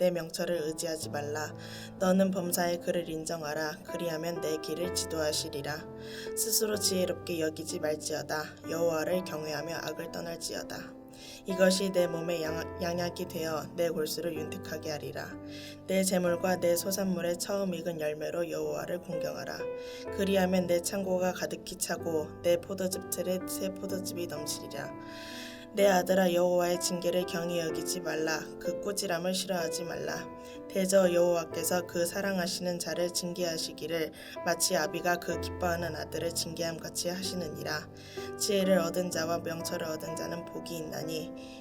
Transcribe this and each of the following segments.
내 명철을 의지하지 말라. 너는 범사의 그를 인정하라. 그리하면 내 길을 지도하시리라. 스스로 지혜롭게 여기지 말지어다. 여호와를 경외하며 악을 떠날지어다. 이것이 내 몸의 양, 양약이 되어 내 골수를 윤택하게 하리라. 내 재물과 내 소산물의 처음 익은 열매로 여호와를 공경하라. 그리하면 내 창고가 가득히 차고 내 포도즙 틀에 새 포도즙이 넘치리라. 내 아들아 여호와의 징계를 경히 여기지 말라. 그 꾸지람을 싫어하지 말라. 대저 여호와께서 그 사랑하시는 자를 징계하시기를 마치 아비가 그 기뻐하는 아들을 징계함 같이 하시느니라. 지혜를 얻은 자와 명철을 얻은 자는 복이 있나니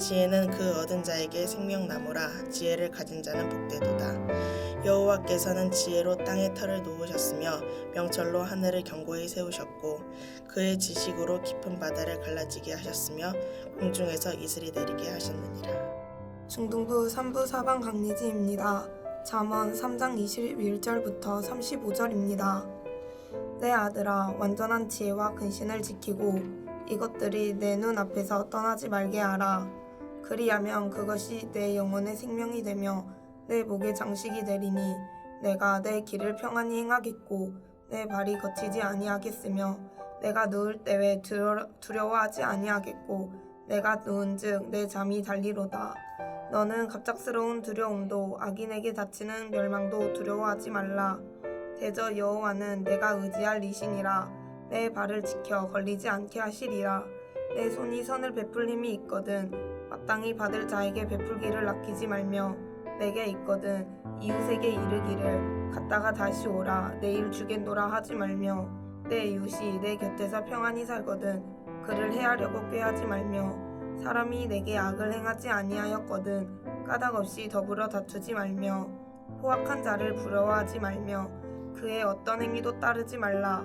지혜는 그 얻은 자에게 생명나무라 지혜를 가진 자는 복되도다. 여호와께서는 지혜로 땅의 털을 놓으셨으며 명철로 하늘을 견고히 세우셨고 그의 지식으로 깊은 바다를 갈라지게 하셨으며 공중에서 이슬이 내리게 하셨느니라. 중등부 3부 사방 강리지입니다. 잠언 3장 21절부터 35절입니다. 내 아들아 완전한 지혜와 근신을 지키고 이것들이 내 눈 앞에서 떠나지 말게 하라. 그리하면 그것이 내 영혼의 생명이 되며 내 목의 장식이 되리니 내가 내 길을 평안히 행하겠고 내 발이 거치지 아니하겠으며 내가 누울 때에 두려, 두려워하지 아니하겠고 내가 누운즉 내 잠이 달리로다. 너는 갑작스러운 두려움도 악인에게 다치는 멸망도 두려워하지 말라. 대저 여호와는 내가 의지할 이신이라. 내 발을 지켜 걸리지 않게 하시리라. 내 손이 선을 베풀 힘이 있거든 마땅히 받을 자에게 베풀기를 아끼지 말며 내게 있거든 이웃에게 이르기를 갔다가 다시 오라. 내일 주겠노라 하지 말며 내 이웃이 내 곁에서 평안히 살거든 그를 해하려고 꾀하지 말며 사람이 내게 악을 행하지 아니하였거든 까닭 없이 더불어 다투지 말며 포악한 자를 부러워하지 말며 그의 어떤 행위도 따르지 말라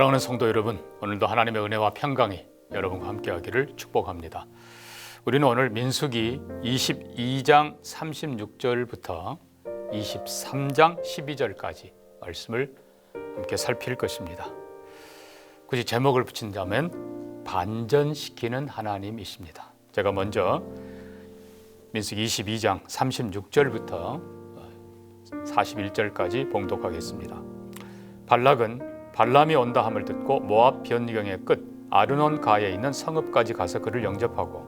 사랑하는 성도 여러분, 오늘도 하나님의 은혜와 평강이 여러분과 함께하기를 축복합니다. 우리는 오늘 민수기 22장 36절부터 23장 12절까지 말씀을 함께 살필 것입니다. 굳이 제목을 붙인다면 반전시키는 하나님이십니다. 제가 먼저 민수기 22장 36절부터 41절까지 봉독하겠습니다. 발락은 발람이 온다 함을 듣고 모압 변경의 끝 아르논 가에 있는 성읍까지 가서 그를 영접하고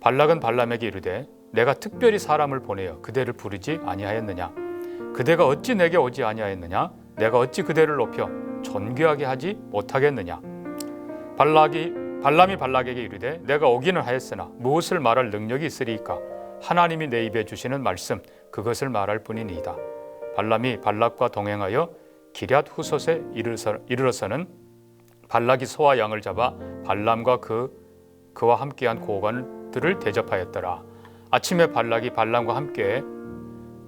발락은 발람에게 이르되 내가 특별히 사람을 보내어 그대를 부르지 아니하였느냐? 그대가 어찌 내게 오지 아니하였느냐? 내가 어찌 그대를 높여 존귀하게 하지 못하겠느냐? 발락이 발람이 발락에게 이르되 내가 오기는 하였으나 무엇을 말할 능력이 있으리이까? 하나님이 내 입에 주시는 말씀 그것을 말할 뿐이니이다. 발람이 발락과 동행하여 기럇 후솥에 이르러서, 이르러서는 발락이 소와 양을 잡아 발람과 그 그와 함께한 고관들을 대접하였더라. 아침에 발락이 발람과 함께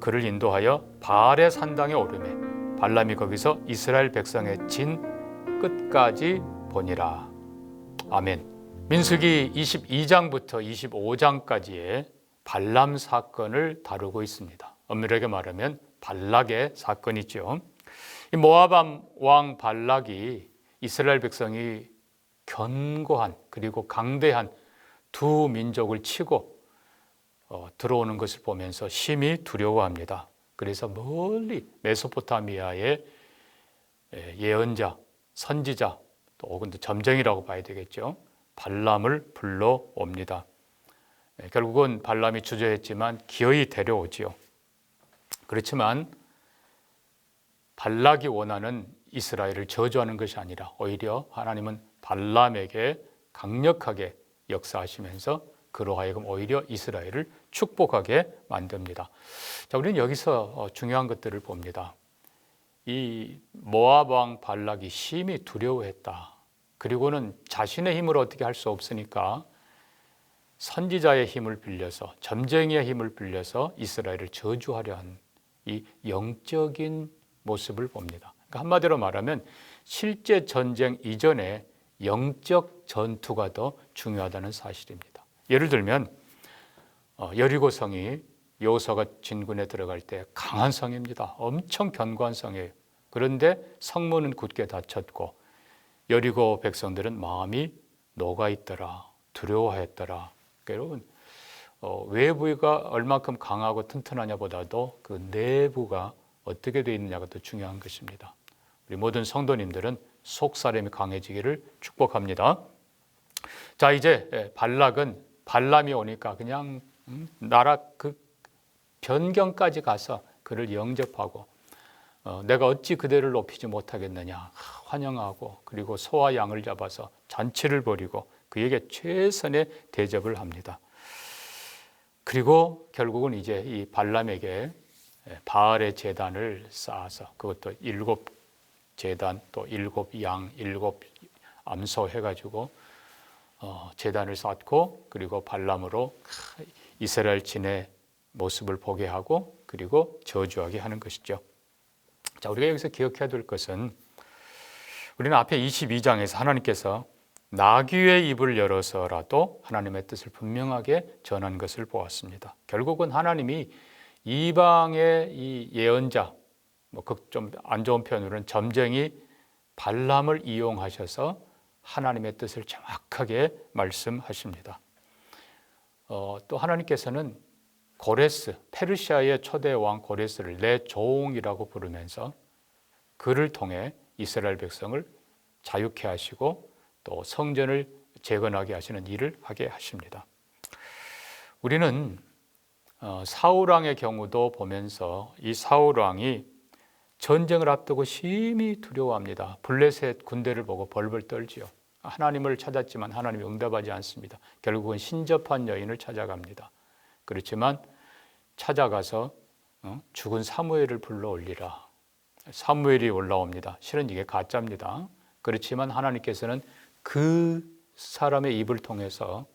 그를 인도하여 바알의 산당에 오르매 발람이 거기서 이스라엘 백성의 진 끝까지 보니라. 아멘. 민수기 22장부터 25장까지의 발람 사건을 다루고 있습니다. 엄밀하게 말하면 발락의 사건이죠. 이 모압 왕 발락이 이스라엘 백성이 견고한 그리고 강대한 두 민족을 치고 어, 들어오는 것을 보면서 심히 두려워합니다. 그래서 멀리 메소포타미아의 예, 예언자, 선지자, 또 혹은 또 점쟁이라고 봐야 되겠죠. 발람을 불러옵니다. 예, 결국은 발람이 주저했지만 기어이 데려오지요. 그렇지만 발락이 원하는 이스라엘을 저주하는 것이 아니라 오히려 하나님은 발람에게 강력하게 역사하시면서 그로 하여금 오히려 이스라엘을 축복하게 만듭니다. 자, 우리는 여기서 어, 중요한 것들을 봅니다. 이 모압 왕 발락이 심히 두려워했다. 그리고는 자신의 힘으로 어떻게 할 수 없으니까 선지자의 힘을 빌려서 점쟁이의 힘을 빌려서 이스라엘을 저주하려 한 이 영적인 모습을 봅니다. 그러니까 한마디로 말하면 실제 전쟁 이전에 영적 전투가 더 중요하다는 사실입니다. 예를 들면 어, 여리고 성이 여호수아가 진군에 들어갈 때 강한 성입니다. 엄청 견고한 성이에요. 그런데 성문은 굳게 닫혔고 여리고 백성들은 마음이 녹아 있더라, 두려워했더라. 여러분 어, 외부가 얼마큼 강하고 튼튼하냐보다도 그 내부가 어떻게 되어 있느냐가 더 중요한 것입니다. 우리 모든 성도님들은 속사람이 강해지기를 축복합니다. 자 이제 예, 발락은 발람이 오니까 그냥 음, 나라 그 변경까지 가서 그를 영접하고 어, 내가 어찌 그대를 높이지 못하겠느냐 환영하고 그리고 소와 양을 잡아서 잔치를 벌이고 그에게 최선의 대접을 합니다. 그리고 결국은 이제 이 발람에게 바알의 재단을 쌓아서 그것도 일곱 재단 또 일곱 양 일곱 암소 해가지고 어, 재단을 쌓고 그리고 발람으로 이스라엘 진의 모습을 보게 하고 그리고 저주하게 하는 것이죠. 자 우리가 여기서 기억해야 될 것은 우리는 앞에 22장에서 하나님께서 나귀의 입을 열어서라도 하나님의 뜻을 분명하게 전한 것을 보았습니다. 결국은 하나님이 이방의 이 예언자, 뭐좀 안 좋은 표현으로는 점쟁이 발람을 이용하셔서 하나님의 뜻을 정확하게 말씀하십니다. 어, 또 하나님께서는 고레스, 페르시아의 초대 왕 고레스를 내 종이라고 부르면서 그를 통해 이스라엘 백성을 자유케 하시고 또 성전을 재건하게 하시는 일을 하게 하십니다. 우리는 어, 사울 왕의 경우도 보면서 이 사울 왕이 전쟁을 앞두고 심히 두려워합니다. 블레셋 군대를 보고 벌벌 떨지요. 하나님을 찾았지만 하나님이 응답하지 않습니다. 결국은 신접한 여인을 찾아갑니다. 그렇지만 찾아가서 어, 죽은 사무엘을 불러 올리라. 사무엘이 올라옵니다. 실은 이게 가짜입니다. 그렇지만 하나님께서는 그 사람의 입을 통해서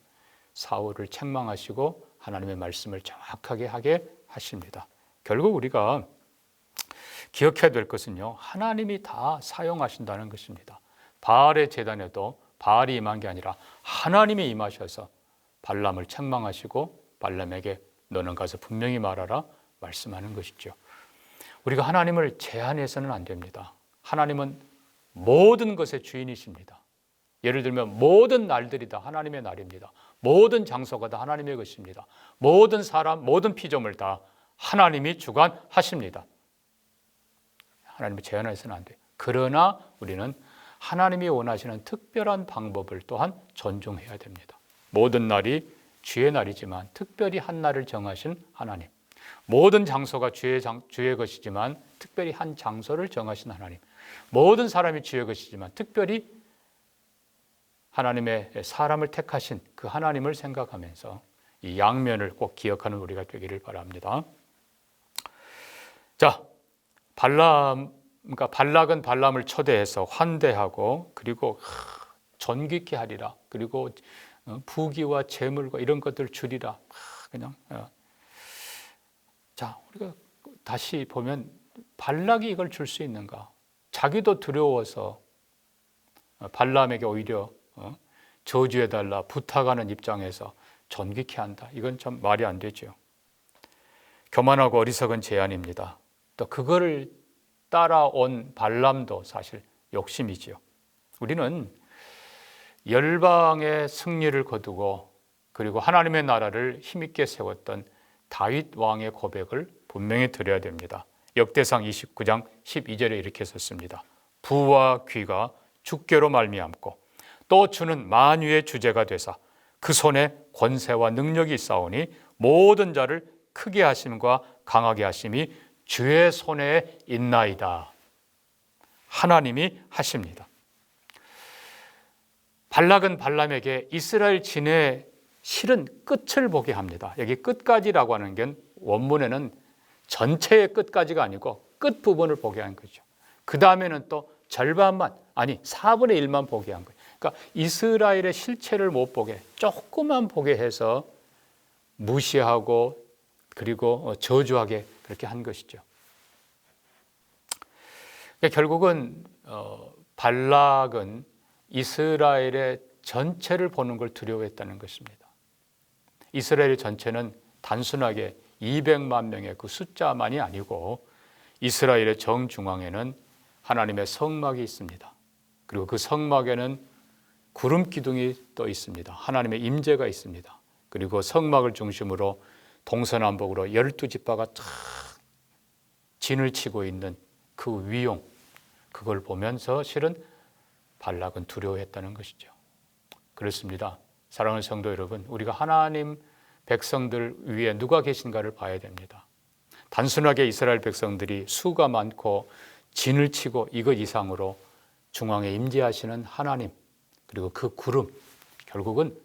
사울을 책망하시고 하나님의 말씀을 정확하게 하게 하십니다. 결국 우리가 기억해야 될 것은요. 하나님이 다 사용하신다는 것입니다. 바알의 재단에도 바알이 임한 게 아니라 하나님이 임하셔서 발람을 책망하시고 발람에게 너는 가서 분명히 말하라 말씀하는 것이죠. 우리가 하나님을 제한해서는 안 됩니다. 하나님은 모든 것의 주인이십니다. 예를 들면 모든 날들이 다 하나님의 날입니다. 모든 장소가 다 하나님의 것입니다. 모든 사람, 모든 피조물 다 하나님이 주관하십니다. 하나님을 제한해서는 안 돼요. 그러나 우리는 하나님이 원하시는 특별한 방법을 또한 존중해야 됩니다. 모든 날이 주의 날이지만 특별히 한 날을 정하신 하나님. 모든 장소가 주의, 장, 주의 것이지만 특별히 한 장소를 정하신 하나님. 모든 사람이 주의 것이지만 특별히 하나님의 사람을 택하신 그 하나님을 생각하면서 이 양면을 꼭 기억하는 우리가 되기를 바랍니다. 자, 발람 그러니까 발락은 발람을 초대해서 환대하고 그리고 전기케 하리라. 그리고 어, 부귀와 재물과 이런 것들 주리라. 그냥 어. 자, 우리가 다시 보면 발락이 이걸 줄 수 있는가? 자기도 두려워서 어, 발람에게 오히려 저주해 달라 부탁하는 입장에서 전기케 한다. 이건 참 말이 안 되죠. 교만하고 어리석은 제안입니다. 또 그거를 따라온 발람도 사실 욕심이지요. 우리는 열방의 승리를 거두고 그리고 하나님의 나라를 힘있게 세웠던 다윗 왕의 고백을 분명히 드려야 됩니다. 역대상 29장 12절에 이렇게 썼습니다. 부와 귀가 주께로 말미암고 또 주는 만유의 주제가 되사 그 손에 권세와 능력이 있사오니 모든 자를 크게 하심과 강하게 하심이 주의 손에 있나이다. 하나님이 하십니다. 발락은 발람에게 이스라엘 진의 실은 끝을 보게 합니다. 여기 끝까지라고 하는 게 원문에는 전체의 끝까지가 아니고 끝 부분을 보게 한 거죠. 그 다음에는 또 절반만 아니 4분의 1만 보게 한 거예요. 그러니까 이스라엘의 실체를 못 보게 조금만 보게 해서 무시하고 그리고 저주하게 그렇게 한 것이죠. 그러니까 결국은 어, 발락은 이스라엘의 전체를 보는 걸 두려워했다는 것입니다. 이스라엘 전체는 단순하게 200만 명의 그 숫자만이 아니고 이스라엘의 정중앙에는 하나님의 성막이 있습니다. 그리고 그 성막에는 구름 기둥이 떠 있습니다. 하나님의 임재가 있습니다. 그리고 성막을 중심으로 동서남북으로 열두 지파가 쫙 진을 치고 있는 그 위용 그걸 보면서 실은 발락은 두려워했다는 것이죠. 그렇습니다. 사랑하는 성도 여러분, 우리가 하나님 백성들 위에 누가 계신가를 봐야 됩니다. 단순하게 이스라엘 백성들이 수가 많고 진을 치고 이것 이상으로 중앙에 임재하시는 하나님 그리고 그 구름 결국은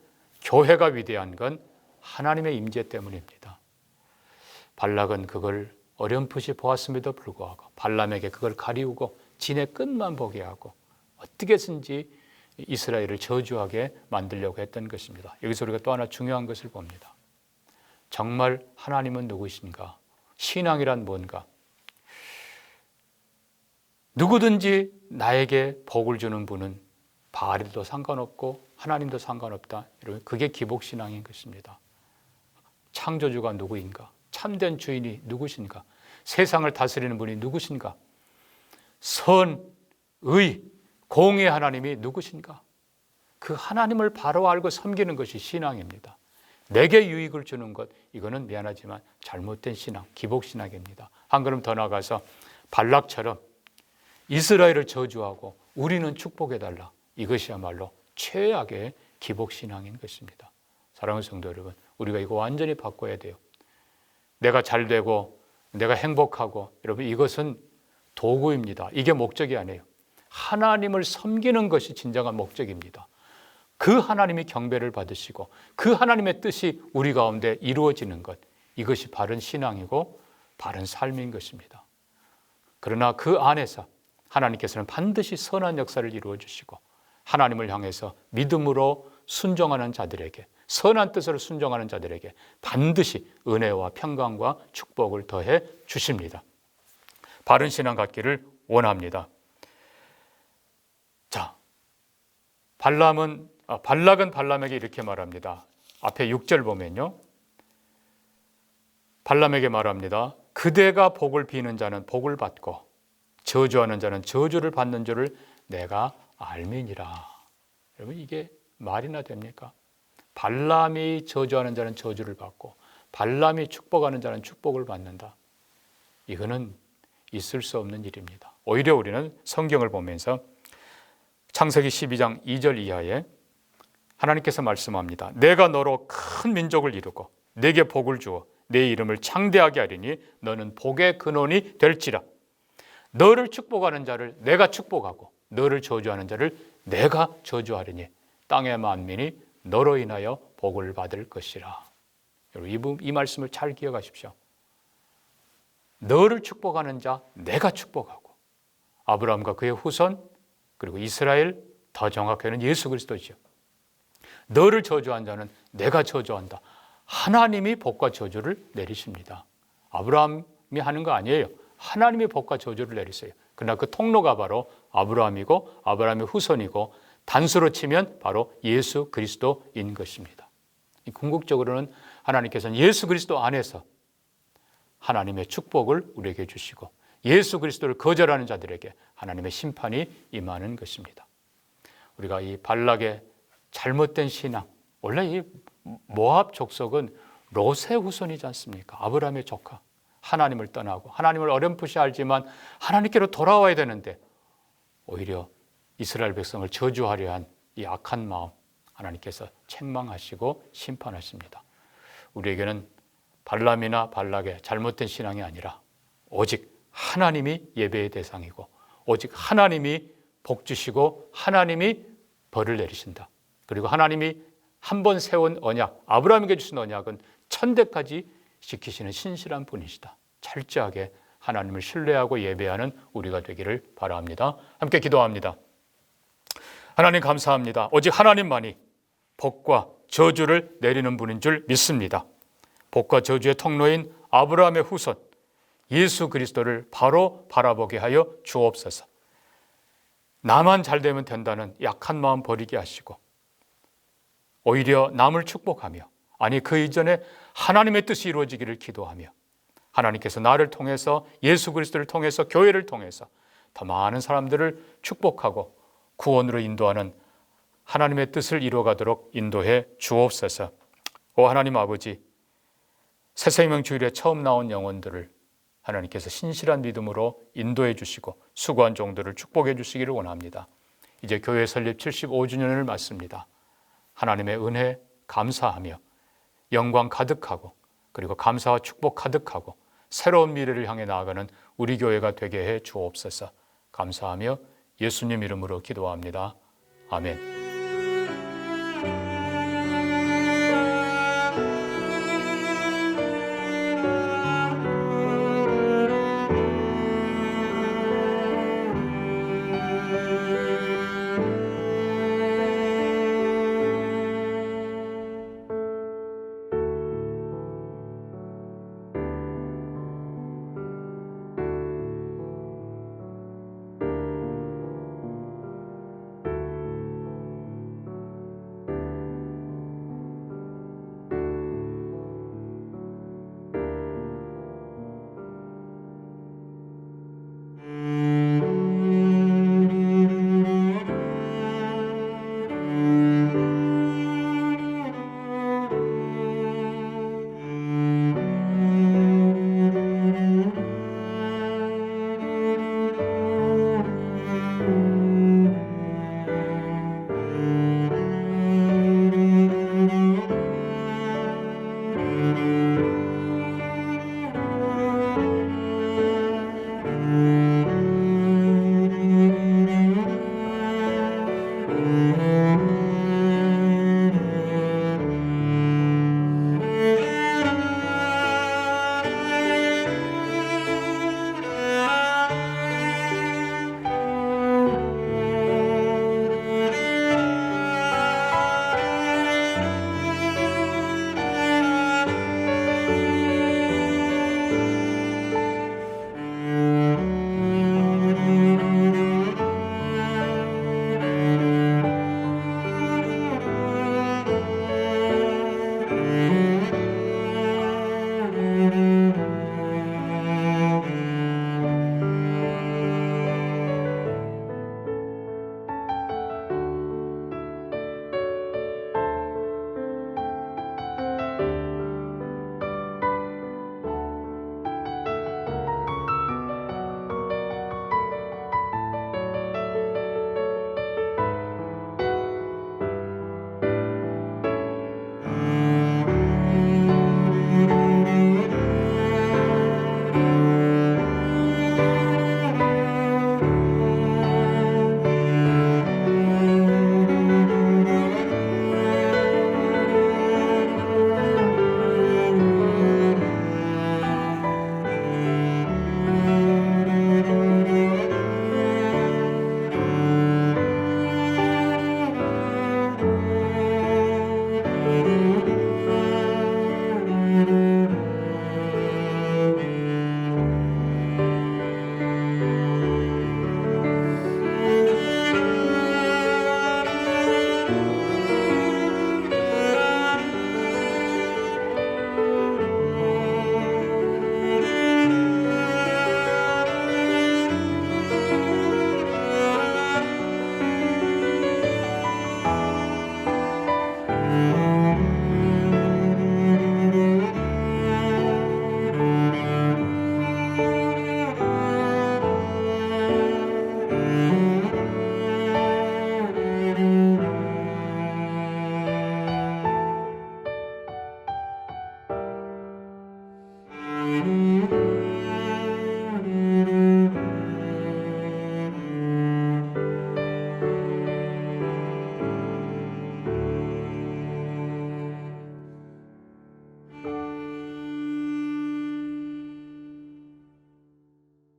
교회가 위대한 건 하나님의 임재 때문입니다. 발락은 그걸 어렴풋이 보았음에도 불구하고 발람에게 그걸 가리우고 진의 끝만 보게 하고 어떻게든지 이스라엘을 저주하게 만들려고 했던 것입니다. 여기서 우리가 또 하나 중요한 것을 봅니다. 정말 하나님은 누구신가? 신앙이란 뭔가? 누구든지 나에게 복을 주는 분은 바알도 상관없고 하나님도 상관없다. 이런 그게 기복 신앙인 것입니다. 창조주가 누구인가? 참된 주인이 누구신가? 세상을 다스리는 분이 누구신가? 선, 의, 공의 하나님이 누구신가? 그 하나님을 바로 알고 섬기는 것이 신앙입니다. 내게 유익을 주는 것, 이거는 미안하지만 잘못된 신앙, 기복 신앙입니다. 한 걸음 더 나가서 발락처럼 이스라엘을 저주하고 우리는 축복해달라. 이것이야말로 최악의 기복 신앙인 것입니다. 사랑하는 성도 여러분, 우리가 이거 완전히 바꿔야 돼요. 내가 잘 되고 내가 행복하고 여러분 이것은 도구입니다. 이게 목적이 아니에요. 하나님을 섬기는 것이 진정한 목적입니다. 그 하나님이 경배를 받으시고 그 하나님의 뜻이 우리 가운데 이루어지는 것 이것이 바른 신앙이고 바른 삶인 것입니다. 그러나 그 안에서 하나님께서는 반드시 선한 역사를 이루어 주시고 하나님을 향해서 믿음으로 순종하는 자들에게 선한 뜻으로 순종하는 자들에게 반드시 은혜와 평강과 축복을 더해 주십니다. 바른 신앙 갖기를 원합니다. 자, 발람은 아, 발락은 발람에게 이렇게 말합니다. 앞에 6절 보면요. 발람에게 말합니다. 그대가 복을 비는 자는 복을 받고 저주하는 자는 저주를 받는 줄을 내가 알미니라. 여러분 이게 말이나 됩니까? 발람이 저주하는 자는 저주를 받고 발람이 축복하는 자는 축복을 받는다. 이거는 있을 수 없는 일입니다. 오히려 우리는 성경을 보면서 창세기 12장 2절 이하에 하나님께서 말씀합니다. 내가 너로 큰 민족을 이루고 내게 복을 주어 내 이름을 창대하게 하리니 너는 복의 근원이 될지라. 너를 축복하는 자를 내가 축복하고 너를 저주하는 자를 내가 저주하리니 땅의 만민이 너로 인하여 복을 받을 것이라. 여러분 이, 말씀을 잘 기억하십시오. 너를 축복하는 자 내가 축복하고 아브라함과 그의 후손 그리고 이스라엘 더 정확히는 예수 그리스도죠. 너를 저주한 자는 내가 저주한다. 하나님이 복과 저주를 내리십니다. 아브라함이 하는 거 아니에요. 하나님이 복과 저주를 내리세요. 그러나 그 통로가 바로 아브라함이고 아브라함의 후손이고 단수로 치면 바로 예수 그리스도인 것입니다. 이 궁극적으로는 하나님께서는 예수 그리스도 안에서 하나님의 축복을 우리에게 주시고 예수 그리스도를 거절하는 자들에게 하나님의 심판이 임하는 것입니다. 우리가 이 발락의 잘못된 신앙, 원래 이 모압 족속은 롯의 후손이지 않습니까? 아브라함의 조카. 하나님을 떠나고 하나님을 어렴풋이 알지만 하나님께로 돌아와야 되는데 오히려 이스라엘 백성을 저주하려 한 이 악한 마음 하나님께서 책망하시고 심판하십니다. 우리에게는 발람이나 발락의 잘못된 신앙이 아니라 오직 하나님이 예배의 대상이고 오직 하나님이 복 주시고 하나님이 벌을 내리신다. 그리고 하나님이 한 번 세운 언약, 아브라함에게 주신 언약은 천대까지 지키시는 신실한 분이시다. 철저하게 하나님을 신뢰하고 예배하는 우리가 되기를 바랍니다. 함께 기도합니다. 하나님 감사합니다. 오직 하나님만이 복과 저주를 내리는 분인 줄 믿습니다. 복과 저주의 통로인 아브라함의 후손 예수 그리스도를 바로 바라보게 하여 주옵소서. 나만 잘 되면 된다는 약한 마음 버리게 하시고 오히려 남을 축복하며 아니 그 이전에 하나님의 뜻이 이루어지기를 기도하며 하나님께서 나를 통해서 예수 그리스도를 통해서 교회를 통해서 더 많은 사람들을 축복하고 구원으로 인도하는 하나님의 뜻을 이루어가도록 인도해 주옵소서. 오 하나님 아버지 새 생명 주일에 처음 나온 영혼들을 하나님께서 신실한 믿음으로 인도해 주시고 수고한 종들을 축복해 주시기를 원합니다. 이제 교회 설립 75주년을 맞습니다. 하나님의 은혜 감사하며 영광 가득하고 그리고 감사와 축복 가득하고 새로운 미래를 향해 나아가는 우리 교회가 되게 해 주옵소서. 감사하며 예수님 이름으로 기도합니다. 아멘.